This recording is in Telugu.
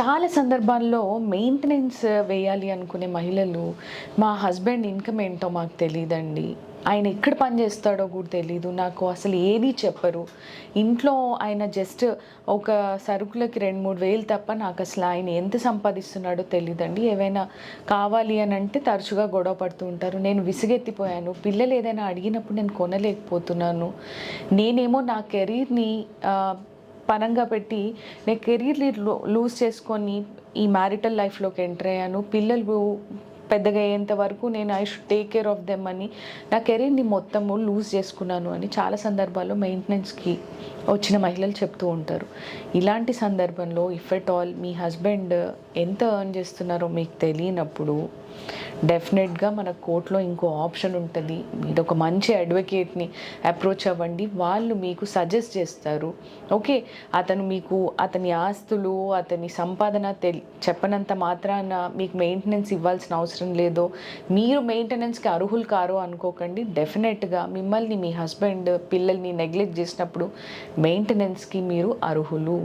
చాలా సందర్భాల్లో మెయింటెనెన్స్ వేయాలి అనుకునే మహిళలు మా హస్బెండ్ ఇన్కమ్ ఏంటో మాకు తెలియదండి ఆయన ఎక్కడ పని చేస్తాడో కూడా తెలీదు. నాకు అసలు ఏది చెప్పరు. ఇంట్లో ఆయన జస్ట్ ఒక సరుకులకి రెండు మూడు వేలు తప్ప నాకు అసలు ఆయన ఎంత సంపాదిస్తున్నాడో తెలియదండి ఏవైనా కావాలి అని అంటే తరచుగా గొడవ పడుతూ ఉంటారు. నేను విసిగెత్తిపోయాను. పిల్లలు ఏదైనా అడిగినప్పుడు నేను కొనలేకపోతున్నాను. నేనేమో నా కెరీర్ని పనంగా పెట్టి నేను కెరీర్ని లూజ్ చేసుకొని ఈ మ్యారిటల్ లైఫ్లోకి ఎంటర్ అయ్యాను. పిల్లలు పెద్దగా అయ్యేంత వరకు నేను I should take care of them అని నా కెరీర్ని మొత్తము లూజ్ చేసుకున్నాను అని చాలా సందర్భాల్లో మెయింటెనెన్స్కి వచ్చిన మహిళలు చెప్తూ ఉంటారు. ఇలాంటి సందర్భంలో ఇఫ్ ఎట్ ఆల్ మీ హస్బెండ్ ఎంత ఎర్న్ చేస్తున్నారో మీకు తెలియనప్పుడు డెఫినెట్గా మన కోర్టులో ఇంకో ఆప్షన్ ఉంటుంది. మీరు ఒక మంచి అడ్వకేట్ని అప్రోచ్ అవ్వండి. వాళ్ళు మీకు సజెస్ట్ చేస్తారు. ఓకే అతను మీకు అతని ఆస్తులు అతని సంపాదన తెలి చెప్పనంత మాత్రాన మీకు మెయింటెనెన్స్ ఇవ్వాల్సిన అవసరం లేదో మీరు మెయింటెనెన్స్కి అర్హులు కారు అనుకోకండి. డెఫినెట్గా మిమ్మల్ని మీ హస్బెండ్ పిల్లల్ని నెగ్లెక్ట్ చేసినప్పుడు మెయింటెనెన్స్కి మీరు అర్హులు.